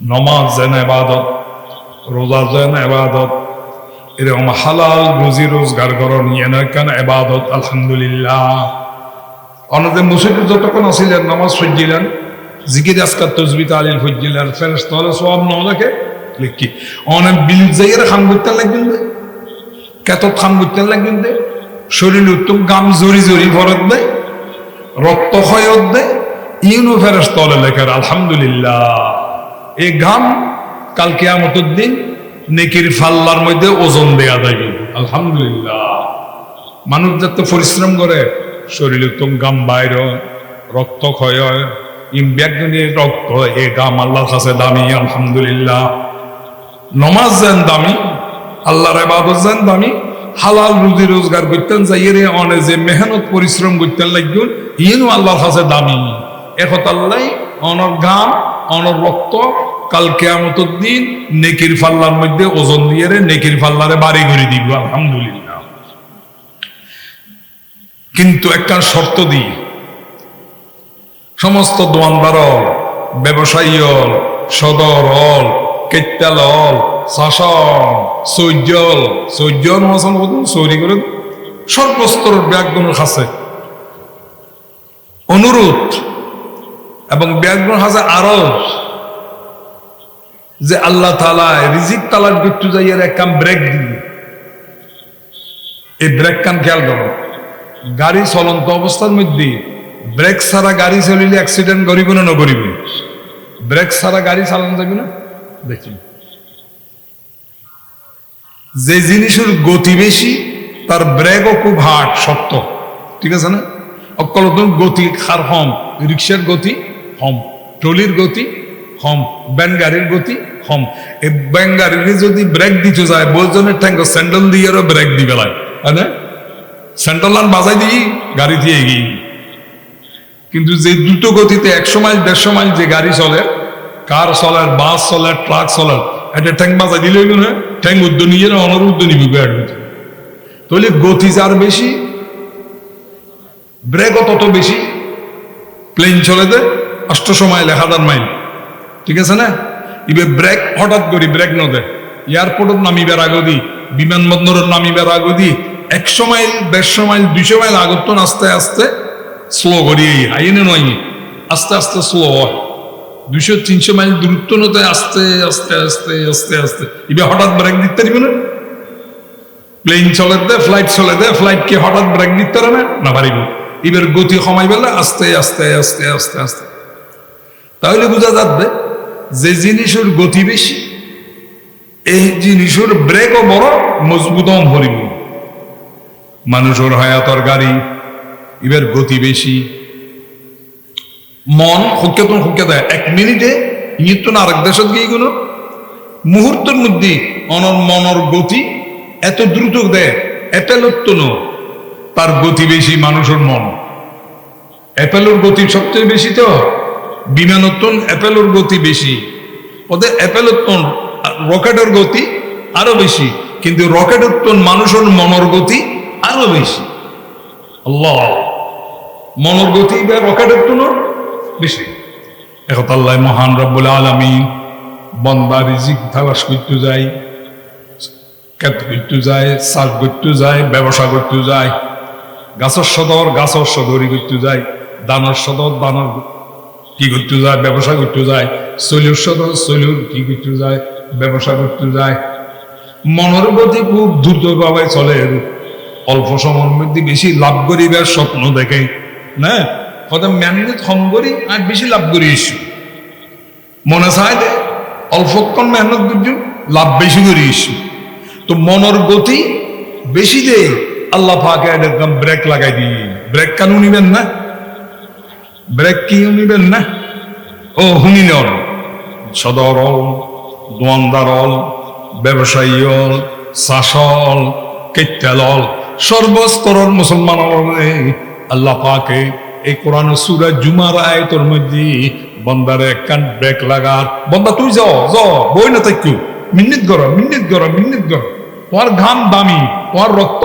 নমাজ যেন এবাদত রোজা যেন এবাদত এরকম হালাল রুজি রোজগার করণ এনে কেন এবাদত আলহামদুলিল্লাহ। অনাদের মুসিদের যতক্ষণ আসিলেন নামাজ সজ্জিলেন জিকির আজকার তসবি তালিল ফজ্জিলেন ফেরেস তাহলে সব ন দেখে লিখি অনেক বিল যাইয়ের খান করতে লাগবেন দে কেত খান করতে লাগবেন দে শরীর উত্তম, গাম জরি জরি ভরত দেয় রক্ত ক্ষয়ত দেয় ইউনো ফেরেস তলে লেখার আলহামদুলিল্লাহ। এই গাম কালকে আমতর দিন নেকির ফাল্লার মধ্যে ওজন দেয়া যাবে আলহামদুলিল্লাহ। মানুষ যাতে পরিশ্রম করে, শরীরে উত্তম গাম বাইর রক্ত ক্ষয় রক্ত এ গাম আল্লাহর কাছে দামি, আলহামদুলিল্লাহ। নমাজ যেন দামি, আল্লাহর এবাদত যেন দামি, হালাল রুজি রোজগার করতেন যাইয়ে অনে যে মেহনত পরিশ্রম করতেন লাগবে ইয়েনও আল্লাহর কাছে দামি। এখন আল্লাহ অনর গাম অনর রক্ত, কাল দিন নেকির ফাল্লার মধ্যে ওজন দিয়ে রে, নেকির ফাল্লারে বাড়ি করে দিব, আলহামদুলিল্লাহ। কিন্তু একটা শর্ত দিই, সমস্ত দোয়ানদার ব্যবসায়ী হল সদর হল কেত্তাল হল, শাসন সৈজল সৈজল মাসন সৌরি করে সর্বস্তর ব্যাগগুলোর কাছে অনুরোধ এবং ব্যাগগুলোর কাছে আরও যে আল্লাহ তালা রিজিক তালার বিট্টু যাইয়ের এক কাম ব্রেক দিবে। এই ব্রেক কান খেয়াল করো। গাড়ি চলন্ত অবস্থার মধ্যে ব্রেক ছাড়া গাড়ি চলিলে অ্যাক্সিডেন্ট করিব না নকরিব? ব্রেক ছাড়া গাড়ি চালানো যাবে না? দেখি যে জিনিসের গতি বেশি, তার ব্রেকও খুব হার্ড শক্ত। ঠিক আছে না? অকল গতি, খার হম, রিক্সার গতি হম। ট্রলির গতি হম। ব্যান গাড়ির গতি হম। এই ব্যান গাড়ির যদি ব্রেক দিতে যায়, বইজনের ট্যাঙ্ক স্যান্ডেল দিয়ে ব্রেক দিবে লাগে তাই না? স্যান্ডেল লান বাজাই দিই, গাড়ি দিয়ে এগিয়ে কিন্তু যে দ্রুত গতিতে একশো মাইল, দেড়শো মাইল যে গাড়ি চলে, কার চলে, বাস চলে, ট্রাক চলে একটা ট্যাঙ্ক বাজাই দিলে হইল না ট্যাঙ্ক উদ্য নিয়ে অনর উদ্য নিবি তাহলে গতি যার বেশি, ব্রেকও তত বেশি, প্লেন চলে দে অষ্টশো মাইল এক মাইল ঠিক আছে না? ইবে ব্রেক, হঠাৎ করি ব্রেক ন দে এয়ারপোর্টত নামিবার আগদি বিমানবন্দরের নামিবার আগদি একশো মাইল দেড়শো মাইল দুইশো মাইল আগত আস্তে আস্তে স্লো করি আইনে নয় আস্তে আস্তে স্লো হয়। দুইশো, তিনশো মাইল দূরত্ব নতে আস্তে আস্তে আস্তে আস্তে আস্তে। ইবে হঠাৎ ব্রেক দিতে পারিব না? প্লেন চলে দে, ফ্লাইট চলে দে, ফ্লাইট কি হঠাৎ ব্রেক দিতে পারে না? না পারিব। এবার গতি কমাই বেলা আস্তে আস্তে আস্তে আস্তে আস্তে। তাহলে বোঝা যাবে যে জিনিসের গতি বেশি, এই জিনিসের ব্রেকও বড় মজবুতম ভরিব মানুষের হায়াতর গাড়ি, এবার গতি বেশি। মন হুক্কেতন হুক্কে দেয় এক মিনিটে ইঙ্গিত না আরেক দেশত গিয়ে গেল। মুহূর্তের মধ্যে অনর মনর গতি এত দ্রুত দেয় অ্যাপেলত্তন তার গতি বেশি মানুষের মন। অ্যাপেলোর গতি সবচেয়ে বেশি তো বিমানোত্তন অ্যাপেলোর গতি বেশি। ওদের অ্যাপেলোত্তন রকেটের গতি আরও বেশি, কিন্তু রকেট উত্তন মানুষের মনর গতি আরও বেশি। আল্লাহ, মনর গতি বা রকেট উত্তন বেশি। এখন আল্লাহ মহান রব্বুল আলমী বন্দা রিজিক তালাশ করতে যায় কেত করতে যায়, চাষ করতে যায়, ব্যবসা করতে যায়, গাছর সদর গাছর সদরি করতে যায়, দানর সদর দানর কি করতে যায়, ব্যবসা করতে যায় সলিউর সদর সলিউর কি করতে যায়, ব্যবসা করতে যায়। মনের গতি খুব দ্রুতভাবে চলে অল্প সময়ের মধ্যে বেশি লাভ করিবার স্বপ্ন দেখে, না? কত মেহনত কম করি আর বেশি লাভ করি এসু। মনে চায় দে অল্পক্ষণ মেহনত করছ, লাভ বেশি করি এসু। তো মনের গতি বেশি দে, আল্লাহ ফাঁকে একদম ব্রেক লাগাই দিই ব্রেক কেন নিবেন না? ব্রেক কি নিবেন না? ও হুনি নন সদর হল দোয়ানদার হল ব্যবসায়ী হল শাসল হল সর্বস্তরের মুসলমান আল্লাহ পাকে এই কোরআন সুরা জুমার আয়তর মধ্যে বন্দারে একখান ব্রেক লাগার। বন্দা, তুই যাও যাও, বই না তাই মিনিট গর মিনিট গর মিনিট গর তোমার ঘাম দামি, তোমার রক্ত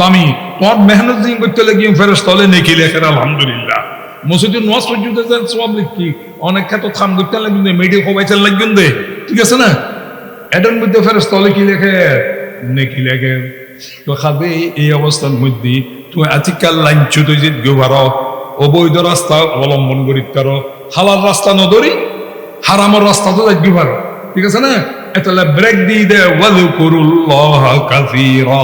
দামি, তোমার মেহনত করতে লাগিয়ে ফেরত নেকি লেখেন, আলহামদুলিল্লাহ। মসজিদে নোয়াজ পর্যন্ত যান সব লিখি। অনেক ক্ষেত্র থাম করতে লাগবেন মেডি খোবাই চাল লাগবেন দে। ঠিক আছে না? এটার মধ্যে ফেরস তলে কি লেখে? নেকি লেখে। তো খাবে, এই অবস্থার মধ্যে তুমি আজকাল লাইন চুতো যে গোবার অবৈধ রাস্তা অবলম্বন করি কারও। হালাল রাস্তা নদরি হারামর রাস্তা তো যাই গোবার ঠিক আছে না? এটা ব্রেক দিয়ে দে ওয়ালু করুল্লাহ কাসীরা।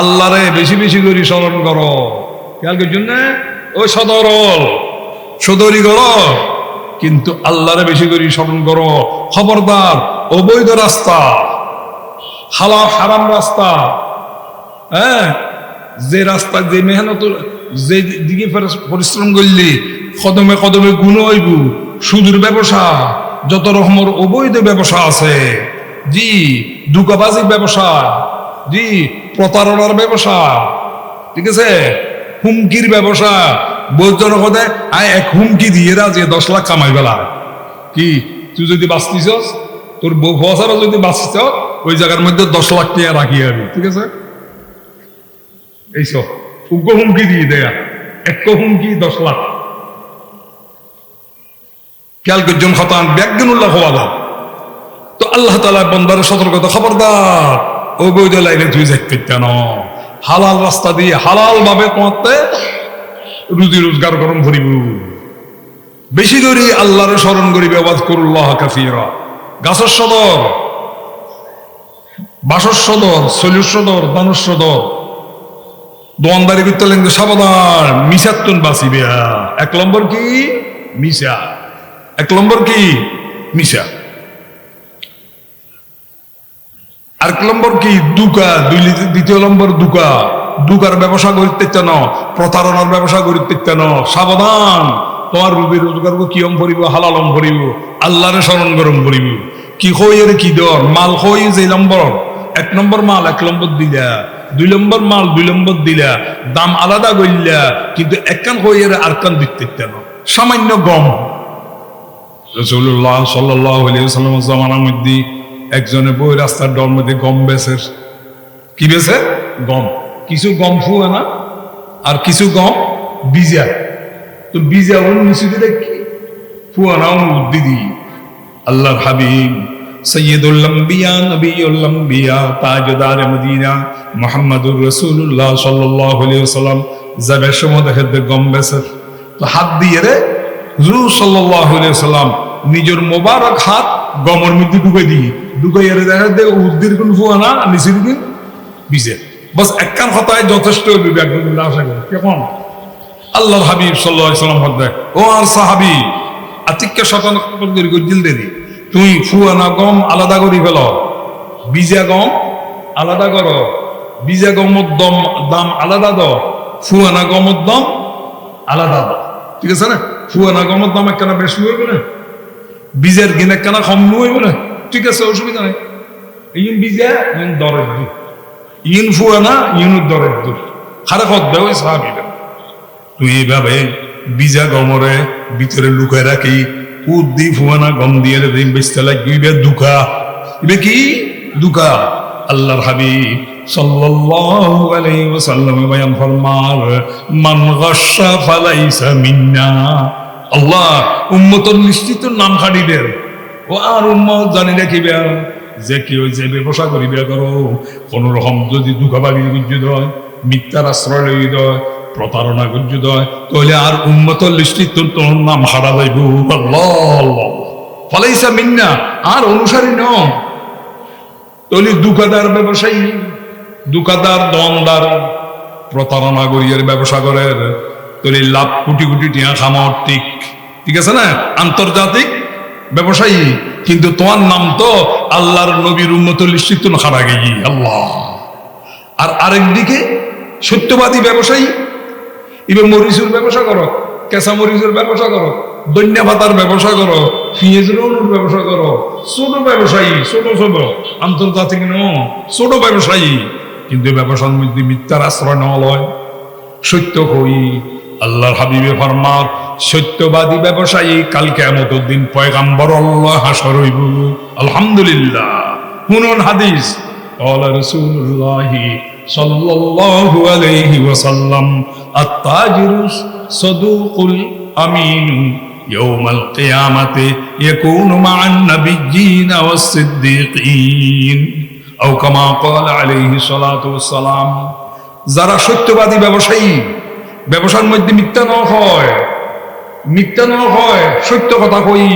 আল্লাহরে বেশি বেশি করে স্মরণ করো। খেয়াল করছেন না? ওই সদরল সদরি করো কিন্তু আল্লাহরে বেশি করে স্মরণ করো, খবরদার, অবৈধ রাস্তা হালা হারাম রাস্তা হ্যাঁ? যে রাস্তা, যে মেহনত, যে দিকে পরি- পরিশ্রম করলি, কদমে কদমে গুণ হইব, সুদূর ব্যবসা, যত রকমের অবৈধ ব্যবসা আছে, জি দুকাবাজির ব্যবসা, জি, প্রতারণার ব্যবসা, ঠিক আছে? হুমকির ব্যবসা। বৌদ্ধর হতে আয় এক হুমকি দিয়ে রা যে দশ লাখ কামাই বেলা। কি? তুই যদি বাঁচতিস, তোর বউ বছরও যদি বাঁচত ওই জায়গার মধ্যে দশ লাখ টাকা রাখি আমি, ঠিক আছে? এইসব। উগ্র হুমকি দিয়ে দেয়া এক হুমকি, দশ লাখ। খেয়াল করছেন হতান ব্যাগনুল্লাহ হওয়া দাও। তো আল্লাহ তালা বন্দারের সতর্কতা খবরদার। অবৈধ লাইনে তুই যাইতে কেন হালাল রাস্তা দিয়ে হালাল ভাবে তোমাতে রুজি রোজগার করুন ভরিব বেশি করে আল্লাহরে স্মরণ করিবে আবাদ করুল্লাহ কাফিরা গাছের সদর বাসর সদর সলির সদর দানুর সদর। দোয়ানদারি করতে লাগবে সাবধান মিশাত্তন বাঁচিবে। এক নম্বর কি? মিশা। এক নম্বর কি? মিশা। আর এক নম্বর কি? দুকা, দুই দ্বিতীয় নম্বর দুকা। দুকার ব্যবসা করিতে চান প্রতারণার ব্যবসা করিতে চান সাবধান, তোমার রুবি রোজগার কিয়ম ভরিব হালালম ভরিব, আল্লাহরে স্মরণ গরম ভরিব। কি হই এর কি দর? মাল হই যে নম্বর। এক নম্বর মাল, এক নম্বর দিলা। দুই নম্বর মাল, দুই নম্বর দিলা। দাম আলাদা গইলা কিন্তু একখান হই এর আর কান দিতে চান সামান্য গম। রসুল্লাহ সাল্লাহ সাল্লাম জামানার মধ্যে একজনে বই রাস্তার ডর মধ্যে গম বেচের কি বেছে? গম। কিছু গম ফুয়া না আর কিছু গম বিজা। তো বিজা ওর নিচু দিলে কি? ফুয়া না দিদি। আল্লাহর হাবিব, সৈয়দুল আম্বিয়া নবিউল আম্বিয়া, তাজদার মদিনা, মুহাম্মাদুর রাসূলুল্লাহ সাল্লাল্লাহু আলাইহি ওয়াসাল্লাম, যাবে সময় দেখে গম বেচের তো হাত দিয়ে রে, হুজুর সাল্লাল্লাহু আলাইহি ওয়াসাল্লাম, নিজের মোবারক হাত গমর মধ্যে দিয়ে ঢুকে এর দেখা দে উদ্দির কোন ফুয়া না নিচের দিন বিজে বাস একখান হতায় যথেষ্ট বিবেক আশা করি। কেমন আল্লাহর হাবিব সাল্লাহ সাল্লাম দেখ ও আর সাহাবি আতিককে সতন গজ্জিল দেদি তুই ফুয়ানা গম আলাদা করি ফেল। বীজা গম আলাদা করো। বীজা গমর দম, দাম আলাদা দ ফুয়ানা গমর দম আলাদা দ ঠিক আছে না? ফুয়ানা গমর দাম একখানা বেশি হইবে না? বীজের গিন একখানা কম হইবে না ঠিক আছে অসুবিধা নাই ইন বীজা ইন দরের দূর ইন ফুয়ানা ইনুর দরের দূর খারাপ হত দেওয়া সাহাবিরা তুই এইভাবে বিজা গমরে ভিতরে লুকায় রাখি উদ্দি ফুয়ানা গম দিয়ে দিন বেচতে লাগবে দুকা ইবে কি দুকা আল্লাহর হাবিব সাল্লাল্লাহু আলাইহি ওয়াসাল্লাম বয়ান ফরমার মান গাশা ফালাইসা মিন্না আল্লাহ, উম্মতর নিশ্চিত নাম খাড়িবেন ও আর উম্মত জানি রাখিবে যে কেউ যে ব্যবসা করিবে করো। কোন রকম যদি দুঃখাবাগি গুজ্জুদ হয়, মিথ্যার আশ্রয় লইদ হয়, প্রতারণা গুজ্জুদ হয়, তাহলে আর উন্মত লিস্টি তোর নাম হারা যাইব। ফলাইসা মিন্না, আর অনুসারী ন তাহলে দুকাদার ব্যবসায়ী, দুকাদার দমদার প্রতারণা করিয়ার ব্যবসা করে তাহলে লাভ কোটি কোটি টিয়া খামার ঠিক। ঠিক আছে না? আন্তর্জাতিক ব্যবসায়ী। কিন্তু তোমার নাম তো আল্লাহর নবীর উন্মত লিখিত খারা গেই আল্লাহ। আর আরেকদিকে সত্যবাদী ব্যবসায়ী। এবার মরিচুর ব্যবসা করো, কেঁচা মরিচুর ব্যবসা করো দৈন্য ভাতার ব্যবসা করো পেঁয়াজ রৌনুর ব্যবসা করো ছোট ব্যবসায়ী ছোট ছোট আন্তর্জাতিক ন ছোট ব্যবসায়ী। কিন্তু ব্যবসার মধ্যে মিথ্যার আশ্রয় নেওয়া লয়। সত্য কই? আল্লাহর হাবিবে ফরমার সত্যবাদী ব্যবসায়ী কালকে এমত দিন পয়গাম্বর আল্লাহ হাসর হইব আলহামদুলিল্লাহ শুনুন হাদিস قال رسول الله সাল্লাল্লাহু আলাইহি ওয়াসাল্লাম আত-তাজিরু সাদুকুল আমিন يوم القيامة يكون مع النبيين والصديقين أو كما قال عليه الصلاة والسلام যারা সত্যবাদী ব্যবসায়ী ব্যবসার মধ্যে মিথ্যা ন হয়। মিথ্যা ন হয়, সত্য কথা কই।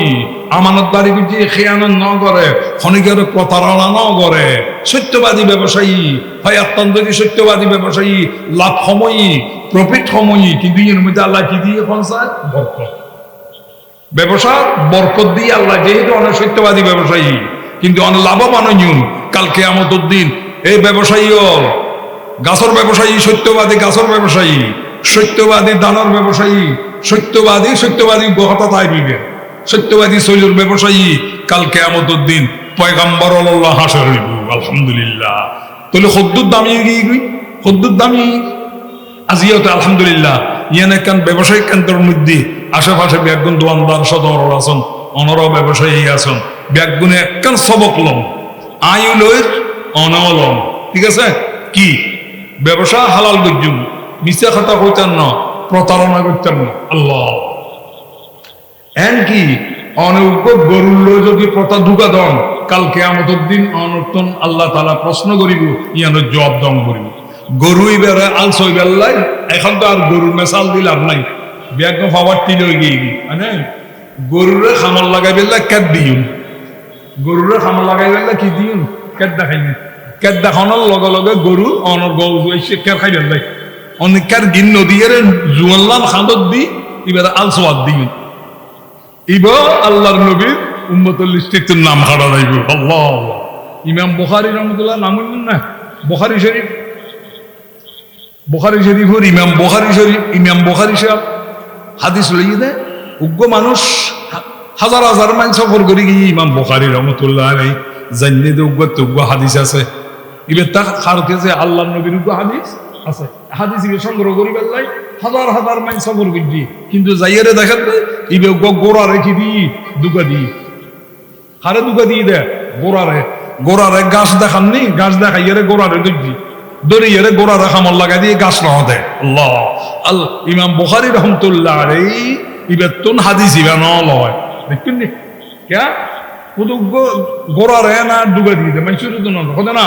আমানতদারি বুঝি খেয়ানত ন করে খনিকের প্রতারণা ন করে, সত্যবাদী ব্যবসায়ী, হয় অত্যন্তই সত্যবাদী ব্যবসায়ী লাভ সময়ই প্রফিট সময়ই কিন্তু এর মধ্যে আল্লাহ কি দিয়ে পৌঁছায় বরকত। ব্যবসা বরকত দিয়ে আল্লাহ যেহেতু অনেক সত্যবাদী ব্যবসায়ী, কিন্তু অনেক লাভবান কালকে আমতর দিন এই ব্যবসায়ী গাছর ব্যবসায়ী, সত্যবাদী গাছর ব্যবসায়ী সত্যবাদী দানার ব্যবসায়ী, সত্যবাদী সত্যবাদী গহতা তাই দিবে সত্যবাদী শৈলর ব্যবসায়ী কালকে আমতর দিন পয়গাম্বর আল্লাহ আলহামদুলিল্লাহ। তাহলে খদ্দুর দামি গিয়ে গই খদ্দুর দামি? আজিয়াতে আলহামদুলিল্লাহ, ইয়ানে কান ব্যবসায়িক কেন্দ্রের মধ্যে আশেপাশে ব্যাগুন দোয়ানদার সদর আছেন অনর ব্যবসায়ী আছেন ব্যাগুনে একখান সবক লম আয়ু লই অনলম ঠিক আছে? কি? ব্যবসা হালাল গজ্জুম মিশা খাতা কইতেন না, প্রতারণা করতেন না। আল্লাহ। এন কি? অনৌক গরুর যদি প্রতা ঢুকা দন কালকে আমাদের দিন অনর্তন আল্লাহ তালা প্রশ্ন করিব ইয়ানোর জবাব দম করিব। গরুই বেড়ে আলসই বেল্লাই এখন তো আর গরুর মেশাল দিলাম নাই। ব্যাগ পাওয়ার টিল গিয়ে মানে গরুরে খামার লাগাই বেল্লা ক্যাট দিউন গরুরে খামার লাগাই বেল্লা কি দিউন ক্যাট দেখাই ক্যাট দেখানোর লগে লগে গরু অনর গরু এসে ক্যাট খাই বেল্লাই অনেকের গিন নদীর জুয়াল্লাম খাঁদত দি, এবার আলসোয়াদ দিউন ইব আল্লাহর নবীর উম্মতুল লিস্টিকটির নাম হারা যাইব। আল্লাহ ইমাম বুখারি রহমতুল্লাহ, নাম না? বুখারি শরীফ। বুখারি শরীফর ইমাম বুখারি শরীফ। ইমাম বুখারি সাহেব হাদিস লইয়ে দেয়, উগ্র মানুষ হাজার হাজার মাইল সফর করে গিয়ে ইমাম বুখারি রহমতুল্লাহ নেই জানিয়ে দে উগ্র তুগ্র হাদিস আছে। ইবে তা খারকে যে আল্লাহ নবীর উগ্র হাদিস আছে। হাদিস ইবে সংগ্রহ করি বেল্লাই হাজার হাজার মাইল সফর করছি কিন্তু যাইয়ারে দেখেন ইবে গোড়া রেখে দিই দুকা দিই হারে দুকা দিয়ে দে? গোড়ারে। গোড়ারে গাছ দেখাননি গাছ দেখাইয়ারে গোড়ারে দেখছি দরিয়ারে গোড়ারে খামল লাগাই দিয়ে গাছ না দে। আল্লাহ। আল ইমাম বুখারি রহমতুল্লাহ রে ইবেতুন হাদিস ইবা ন লয় দেখবেন নি? শুধু গোড়ারে না দুগা দিয়ে দে মানুষের তো না না?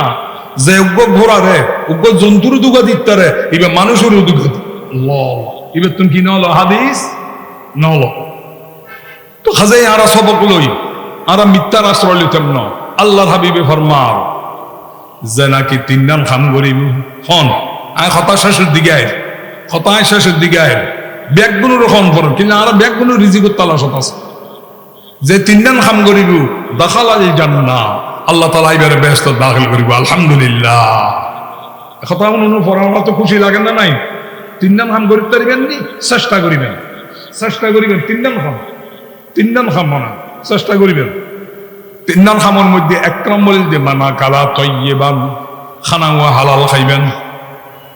যে উগ্র ঘোড়ারে উগ্র জন্তুর দুগা দিতে ইবে মানুষের দুগা দি আল্লাহ। ইবেতুন কি নল হাদিস? নল তো খাজে আরা সবক লই আরা মিথ্যার আশ্রয় লইতাম ন। আল্লাহর হাবিবে ফরমার যে নাকি তিন নাম খাম করিব হন আয় হতাশ শেষের দিকে আয়। হতাশ শেষের দিকে আয়। ব্যাগগুলো রকম করো কিন্তু আর ব্যাগগুলো রিজিকত তালাশ আছে। যে তিন নাম খাম করিব দাখাল আল জান্না আল্লাহ তালা এবারে ব্যস্ত দাখিল করিব, আলহামদুলিল্লাহ। কথা শুনো পড়ানো তো খুশি লাগে না, নাই। তিন নাম খাম করিতে পারিবেন নি, চেষ্টা করিবেন। চেষ্টা করিবেন, তিন নাম খাম তিন নাম খাম না চেষ্টা করিবেন। তিন নাম খামর মধ্যে এক নম্বর যে মানা কালা তৈবান খানা হালাল খাইবেন।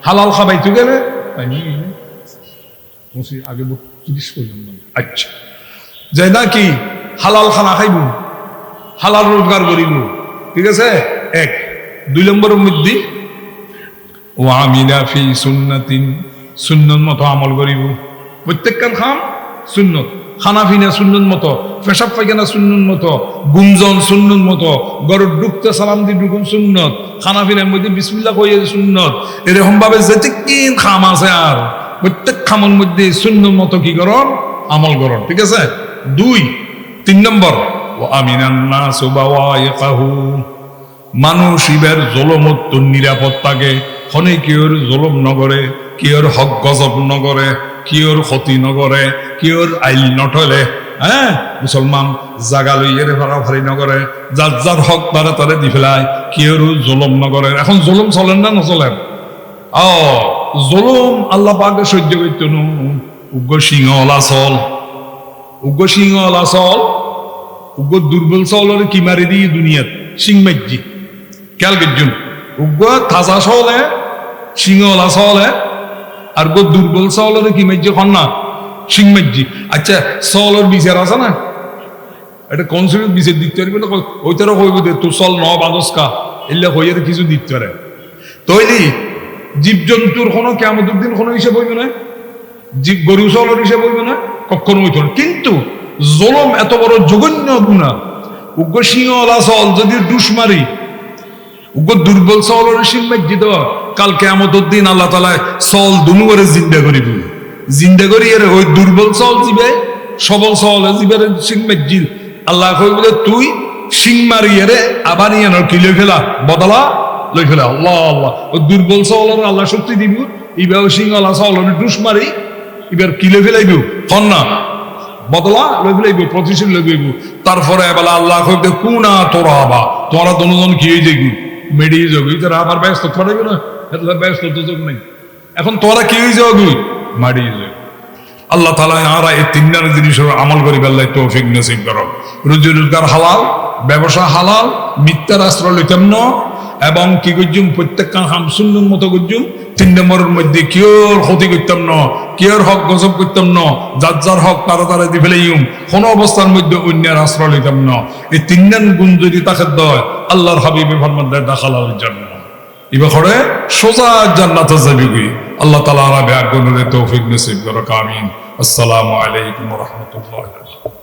হালাল খাবাইতে গেলে, তাই আগে তিরিশ পর্যন্ত আচ্ছা। যে নাকি হালাল খানা খাইব, হালাল রোজগার করিব ঠিক আছে? এক। দুই নম্বরের মধ্যে ও আমিনা ফি সুন্নাতিন সুন্নত মতো আমল করিব। প্রত্যেকখান খাম সুন্নত। খানা ফিনা সুন্নত মতো, পেশাব পায়খানা সুন্নত মতো গুঞ্জন সুন্নত মতো, গরুর ডুবতে সালাম দি ডুকুন সুন্নত। খানা ফিনার মধ্যে বিসমিল্লা কইয়ে সুন্নত। এরকম ভাবে যেতিকিন খাম আছে আর, প্রত্যেক খামের মধ্যে সুন্নত মতো কি করন? আমল করন। ঠিক আছে? দুই। তিন নম্বর। মানুষ ইবের জলমত্ত নিরাপদ থাকে হনে কিয়র জলম নগরে, কিয়র হক গজব নগরে, কিয়র ক্ষতি নগরে, কিয়র আইল নঠলে হ্যাঁ? মুসলমান জাগা লইয়ের ভাড়াভাড়ি নগরে, যার যার হক তারে তারে দি ফেলায়, কিয়র জলম নগরে এখন জলম চলেন না নচলেন? ও জলম আল্লাহ পাকে সহ্য করতে নু। উগ্র সিংহ চল উগ্র সিংহ চল উগ্র দুর্বল চলরে কি মারি দিয়ে দুনিয়াত সিং মাজ্জি খেয়াল গেজুন উগ্র তাজা চলে সিংহলা চলে আর গো দুর্বল চলরে কি মাজ্জি খন না সিং মাজ্জি আচ্ছা চলর বিচার আছে না? এটা কনসিডার বিচার দিতে পারবে না? ওইটারও কইব দে তুই চল ন বাদসকা এলে হইয়ার কিছু দিতে পারে। তৈলি, জীবজন্তুর কোনো কেমন দিন কোনো হিসেব হইবে না? জীব গরু চলের হিসেব হইবে না? কখনো হইত না। কিন্তু জলম এত বড় জঘন্য গুণা। উগ্র সিংহলা চল যদি ডুস মারি, উগ্র দুর্বল চলের সিং মাজ্জিদ কালকে আমাদের দিন আল্লাহ তালা চল দুনু করে জিন্দা করিব জিন্দা করি এর ওই দুর্বল চল দিবে সবল চল জিবের সিং মাজ্জিদ আল্লাহ কই বলে, তুই সিং মারি এরে, আবার ইয়ে নর কিলে ফেলা? বদলা লই ফেলা। আল্লাহ আল্লাহ। ওই দুর্বল চলের আল্লাহ শক্তি দিব। ইবার সিংহলা চলের ডুস মারি, এবার কিলে ফেলাইব? হন না। বদলা লই ফেলাইব প্রতিশোধ লই তারপরে এবেলা আল্লাহ কইতে, কুনা তোরা আবা তোরা দনজন কি হয়ে যাবি মেডিয়ে যাবি। তোরা আবার ব্যস্ত পড়াইবে না? এতটা ব্যস্ত তো নেই। এখন তোরা কি হয়ে যাবি? মারিয়ে যাবি। আল্লাহ তালা আরা এই তিনটার জিনিসের আমল করি বেল্লাই তৌফিক নসিব করো রুজি রোজগার হালাল, ব্যবসা হালাল, মিথ্যার আশ্রয় লইতাম এবং কি করছুম? প্রত্যেক হাম সুন্দর মতো করছুম। তিন নম্বরের মধ্যে কিয়র ক্ষতি করতাম ন কিয়র হক গজব করতাম ন, যার যার হক তারা তারা দি ফেলাইম, কোন অবস্থার মধ্যে অন্যের আশ্রয় লইতাম ন। এই তিনজন গুণ যদি তাকে দয়, আল্লাহর হাবিবে ফরমান দেয় দাখালাল জন্য এবার সোজা জান্নাতে যাবি আল্লাহ তালা আরা ব্যাগ তৌফিক নসিব করো কামিন আসসালামু আলাইকুম রহমতুল্লাহ